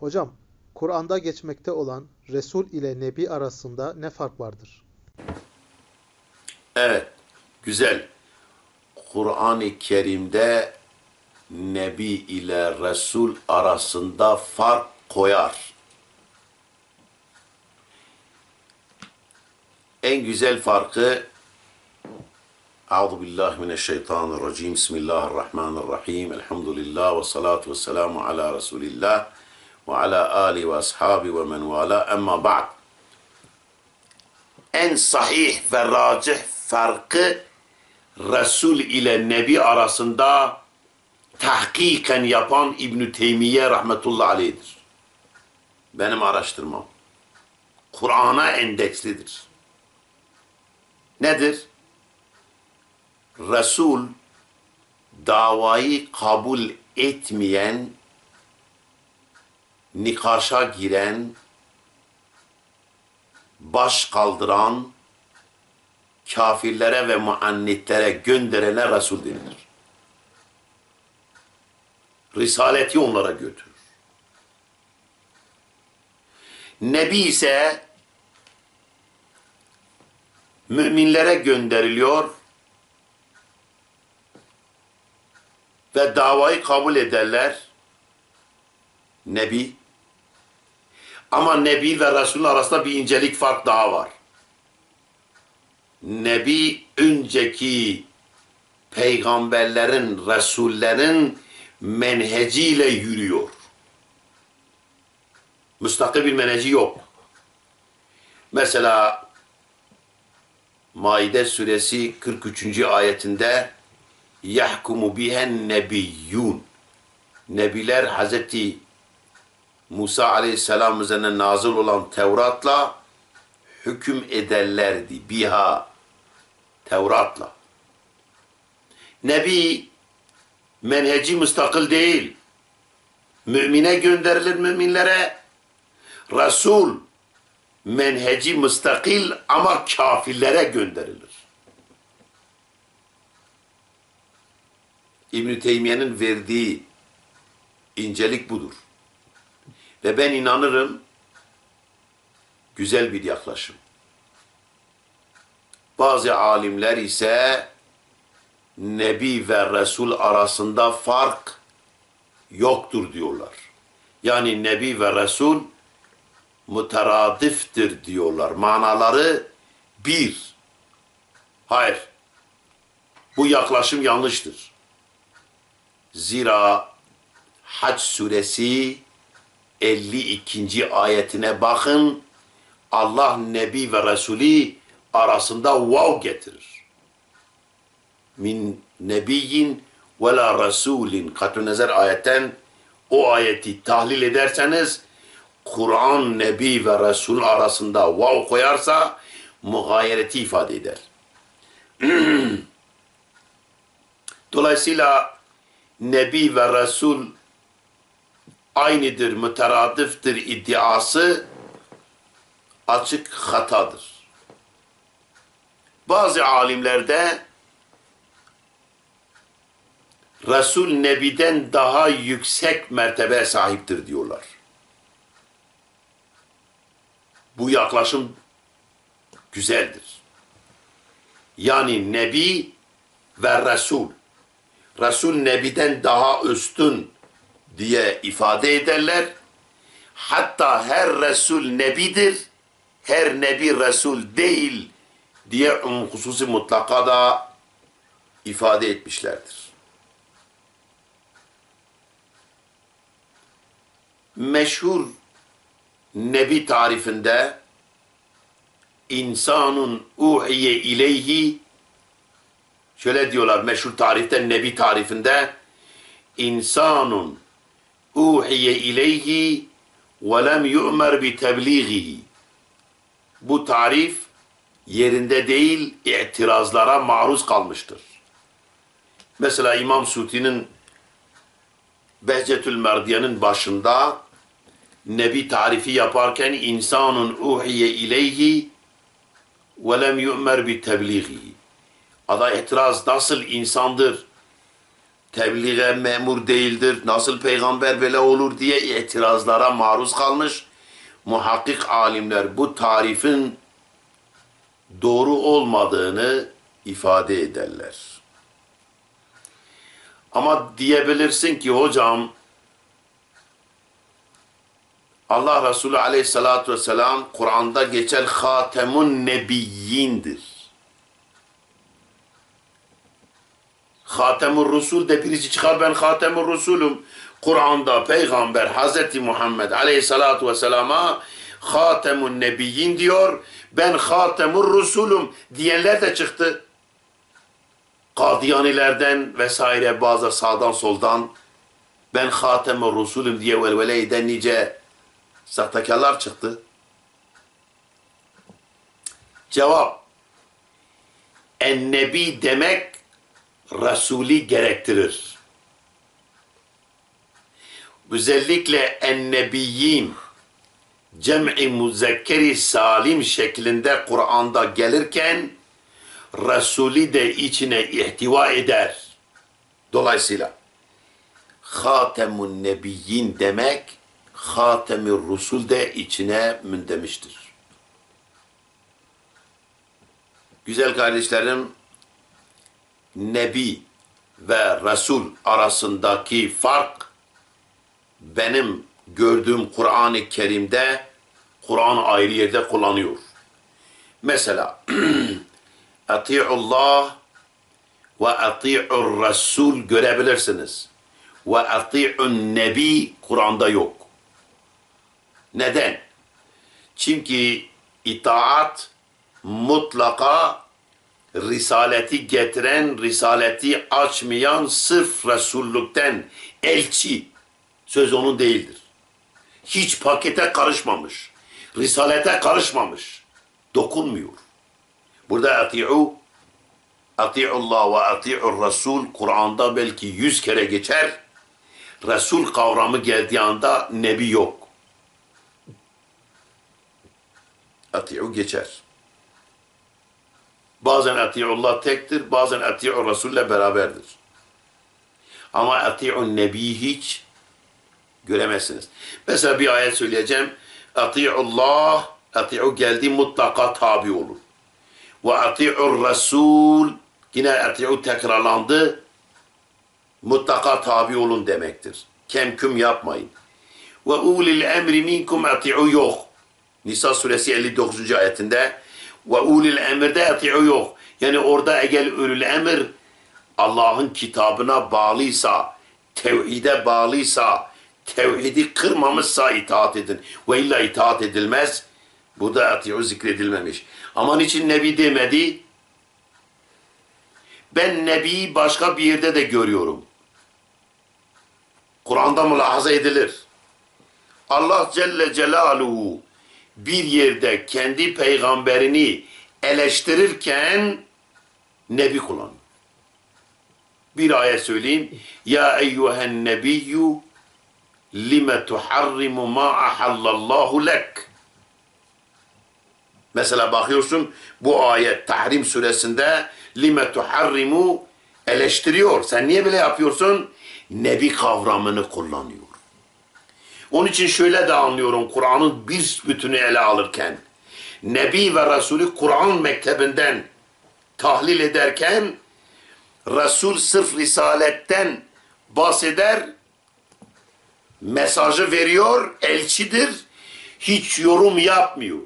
Hocam, Kur'an'da geçmekte olan Resul ile Nebi arasında ne fark vardır? Evet, güzel. Kur'an-ı Kerim'de Nebi ile Resul arasında fark koyar. En güzel farkı Euzu billahi mineşşeytanirracim. Bismillahirrahmanirrahim. Elhamdülillah ve salatu ve selamu ala Resulillah ve ala ali ve ashabi ve men vala. Emma. En sahih ve racih farkı Resul ile Nebi arasında tahkiken yapan İbn Teymiye rahmetullahi aleyh'dir. Benim araştırmam. Kur'an'a endekslidir. Nedir? Resul davayı kabul etmeyen, nikaşa giren, baş kaldıran, kafirlere ve muannitlere gönderene Resul denilir. Risaleti onlara götürür. Nebi ise müminlere gönderiliyor ve davayı kabul ederler. Nebi. Ama Nebi ve Resul arasında bir incelik fark daha var. Nebi önceki peygamberlerin, Resullerin menheciyle yürüyor. Müstakil bir menheci yok. Mesela Maide suresi 43. ayetinde yahkumu bihen nebiyyun Nebiler Hazreti Musa aleyhisselam üzerine nazil olan Tevrat'la hüküm ederlerdi. Biha Tevrat'la. Nebi menheci müstakil değil. Mümine gönderilir müminlere. Resul menheci müstakil ama kafirlere gönderilir. İbn-i Teymiye'nin verdiği incelik budur. Ve ben inanırım güzel bir yaklaşım. Bazı alimler ise Nebi ve Resul arasında fark yoktur diyorlar. Yani Nebi ve Resul müteradiftir diyorlar. Manaları bir. Hayır. Bu yaklaşım yanlıştır. Zira Hac suresi 52. ayetine bakın. Allah Nebi ve Resulü arasında vav getirir. Min nebiyyin ve la rasulin katü nezer ayetten o ayeti tahlil ederseniz Kur'an, Nebi ve Resul arasında vav koyarsa muhayyereti ifade eder. Dolayısıyla Nebi ve Resul aynıdır, müteradiftir iddiası açık hatadır. Bazı alimlerde Resul Nebi'den daha yüksek mertebe sahiptir diyorlar. Bu yaklaşım güzeldir. Yani Nebi ve Resul. Resul Nebi'den daha üstün diye ifade ederler. Hatta her Resul Nebidir, her Nebi Resul değil diye hususi mutlaka da ifade etmişlerdir. Meşhur Nebi tarifinde insanun uhiye ileyhi şöyle diyorlar meşhur tarifte Nebi tarifinde insanun uhiye ileyhi ve lem yu'mer bi tebliğihi bu tarif yerinde değil itirazlara maruz kalmıştır. Mesela İmam Suti'nin Behcetül Merdiye'nin başında Nebi tarifi yaparken insanun uhiye ileyhi ve lem yu'mer bi tebliği. Ada itiraz nasıl insandır? Tebliğe memur değildir, nasıl peygamber böyle olur diye itirazlara maruz kalmış. Muhakkik alimler bu tarifin doğru olmadığını ifade ederler. Ama diyebilirsin ki hocam Allah Resulü aleyhissalatü vesselam Kur'an'da geçen Hatemun Nebiyyindir. Hatemur Resul de birisi çıkar ben Hatemur Resulüm. Kur'an'da Peygamber Hazreti Muhammed Aleyhissalatu Vesselam'a Hatemun Nebiyyin diyor. Ben Hatemur Resulüm diyenler de çıktı. Kadiyanilerden vesaire bazı sağdan soldan ben Hatemur Resulüm diye velvele eden nice sahtekarlar çıktı. Cevap Ennebi demek Resul'i gerektirir. Özellikle ennebiyyin cem'i muzekkeri salim şeklinde Kur'an'da gelirken Resul'i de içine ihtiva eder. Dolayısıyla Hatemun Nebiyyin demek Hatemir Rusul de içine mündemiştir. Güzel kardeşlerim, Nebi ve Resul arasındaki fark benim gördüğüm Kur'an-ı Kerim'de Kur'an ayrı yerde kullanıyor. Mesela Ati'ullah ve ati'ur Resul görebilirsiniz. Ve ati'un Nebi Kur'an'da yok. Neden? Çünkü itaat mutlaka risaleti getiren, risaleti açmayan sırf Resullükten elçi söz onun değildir. Hiç pakete karışmamış. Risalete karışmamış. Dokunmuyor. Burada ati'u ati'ullah ve ati'ur Resul Kur'an'da belki yüz kere geçer. Resul kavramı geldiği anda nebi yok. Ati'u geçer. Bazen ati'ullah tektir, bazen ati'ur Resul'le beraberdir. Ama ati'un nebi hiç göremezsiniz. Mesela bir ayet söyleyeceğim. Ati'ullah, ati'u geldi mutlaka tabi olur. Ve ati'ur Resul, yine ati'u tekrarlandı. Mutlaka tabi olun demektir. Kemküm yapmayın. Ve ulil emri minkum ati'u yok. Nisa suresi 59. ayetinde ve ulil emirde ati'u yok. Yani orada eğer ulul emir Allah'ın kitabına bağlıysa, tevhide bağlıysa, tevhidi kırmamışsa itaat edin. Ve illa itaat edilmez. Bu da ati'u zikredilmemiş. Ama niçin Nebi demedi? Ben Nebi başka bir yerde de görüyorum. Kur'an'da mülahaza edilir. Allah Celle Celaluhu bir yerde kendi peygamberini eleştirirken nebi kullanıyor. Bir ayet söyleyeyim. Ya eyyühen nebiyyü lime tuharrimu ma ahallallahu lek. Mesela bakıyorsun bu ayet Tahrim suresinde lime tuharrimu eleştiriyor. Sen niye böyle yapıyorsun? Nebi kavramını kullanıyor. Onun için şöyle de anlıyorum Kur'an'ın bir bütünü ele alırken. Nebi ve Resulü Kur'an mektebinden tahlil ederken Resul sırf risaletten bahseder, mesajı veriyor, elçidir, hiç yorum yapmıyor.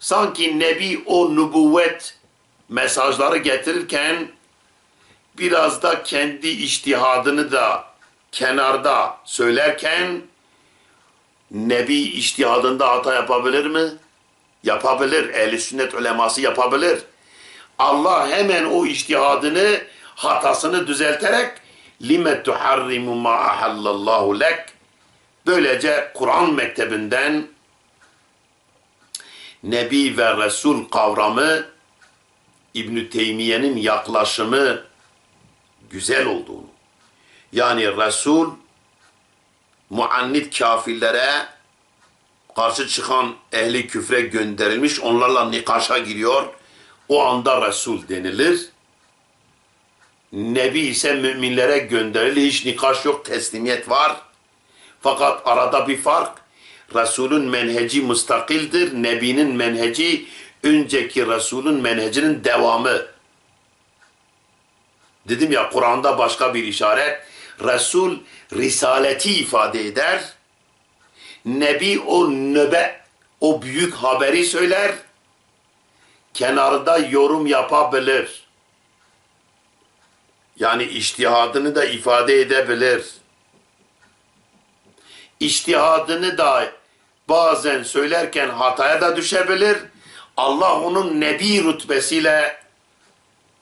Sanki Nebi o nübüvvet mesajları getirirken biraz da kendi iştihadını da kenarda söylerken Nebi iştihadında hata yapabilir mi? Yapabilir. Ehli sünnet uleması yapabilir. Allah hemen o iştihadını, hatasını düzelterek lime tuharrimu ma ahallallahu lek böylece Kur'an mektebinden Nebi ve Resul kavramı İbn Teymiye'nin yaklaşımı güzel olduğunu yani Resul muannit kafirlere karşı çıkan ehli küfre gönderilmiş onlarla nikaşa giriyor o anda Resul denilir Nebi ise müminlere gönderilir. Hiç nikah yok, teslimiyet var. Fakat arada bir fark. Resulün menheci müstakildir. Nebinin menheci önceki Resulün menhecinin devamı. Dedim ya Kur'an'da başka bir işaret. Resul risaleti ifade eder. Nebi o nöbe, o büyük haberi söyler. Kenarda yorum yapabilir. Yani iştihadını da ifade edebilir. İçtihadını da bazen söylerken hataya da düşebilir. Allah onun nebi rütbesiyle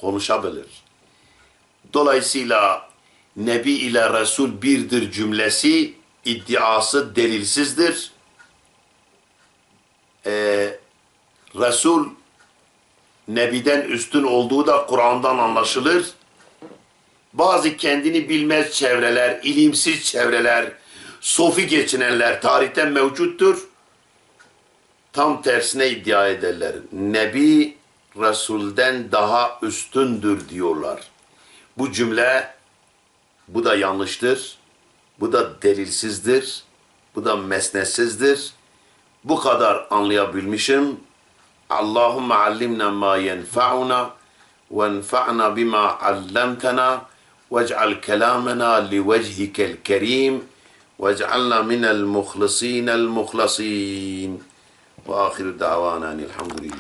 konuşabilir. Dolayısıyla Nebi ile Resul birdir cümlesi iddiası delilsizdir. Ee, Resul Nebi'den üstün olduğu da Kur'an'dan anlaşılır. Bazı kendini bilmez çevreler, ilimsiz çevreler, sofi geçinenler tarihten mevcuttur. Tam tersine iddia ederler. Nebi Resul'den daha üstündür diyorlar. Bu cümle bu da yanlıştır. Bu da delilsizdir. Bu da mesnetsizdir. Bu kadar anlayabilmişim. Allahümme allimna ma yenfa'una ve enfa'na bima allamtana واجعل كلامنا لوجهك الكريم واجعلنا من المخلصين المخلصين وآخر دعوانا أن الحمد لله